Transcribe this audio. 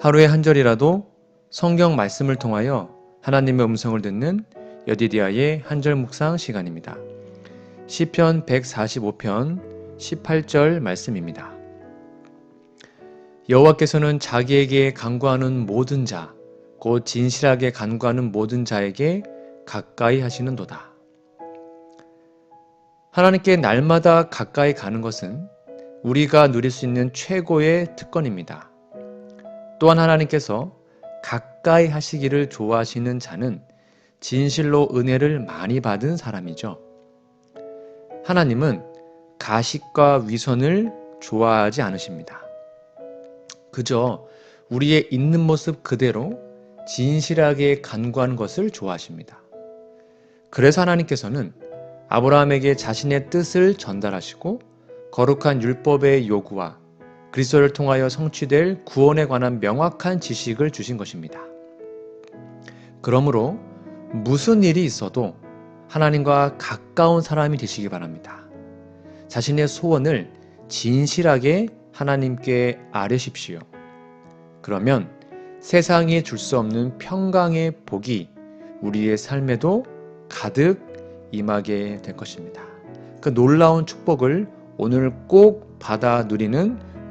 하루에 한 절이라도 성경 말씀을 통하여 하나님의 음성을 듣는 여디디아의 한절 묵상 시간입니다. 시편 145편 18절 말씀입니다. 여호와께서는 자기에게 간구하는 모든 자, 곧 진실하게 간구하는 모든 자에게 가까이 하시는도다. 하나님께 날마다 가까이 가는 것은 우리가 누릴 수 있는 최고의 특권입니다. 또한 하나님께서 가까이 하시기를 좋아하시는 자는 진실로 은혜를 많이 받은 사람이죠. 하나님은 가식과 위선을 좋아하지 않으십니다. 그저 우리의 있는 모습 그대로 진실하게 간구하는 것을 좋아하십니다. 그래서 하나님께서는 아브라함에게 자신의 뜻을 전달하시고 거룩한 율법의 요구와 그리스도를 통하여 성취될 구원에 관한 명확한 지식을 주신 것입니다. 그러므로 무슨 일이 있어도 하나님과 가까운 사람이 되시기 바랍니다. 자신의 소원을 진실하게 하나님께 아뢰십시오. 그러면 세상이 줄 수 없는 평강의 복이 우리의 삶에도 가득 임하게 될 것입니다. 그 놀라운 축복을 오늘 꼭 받아 누리는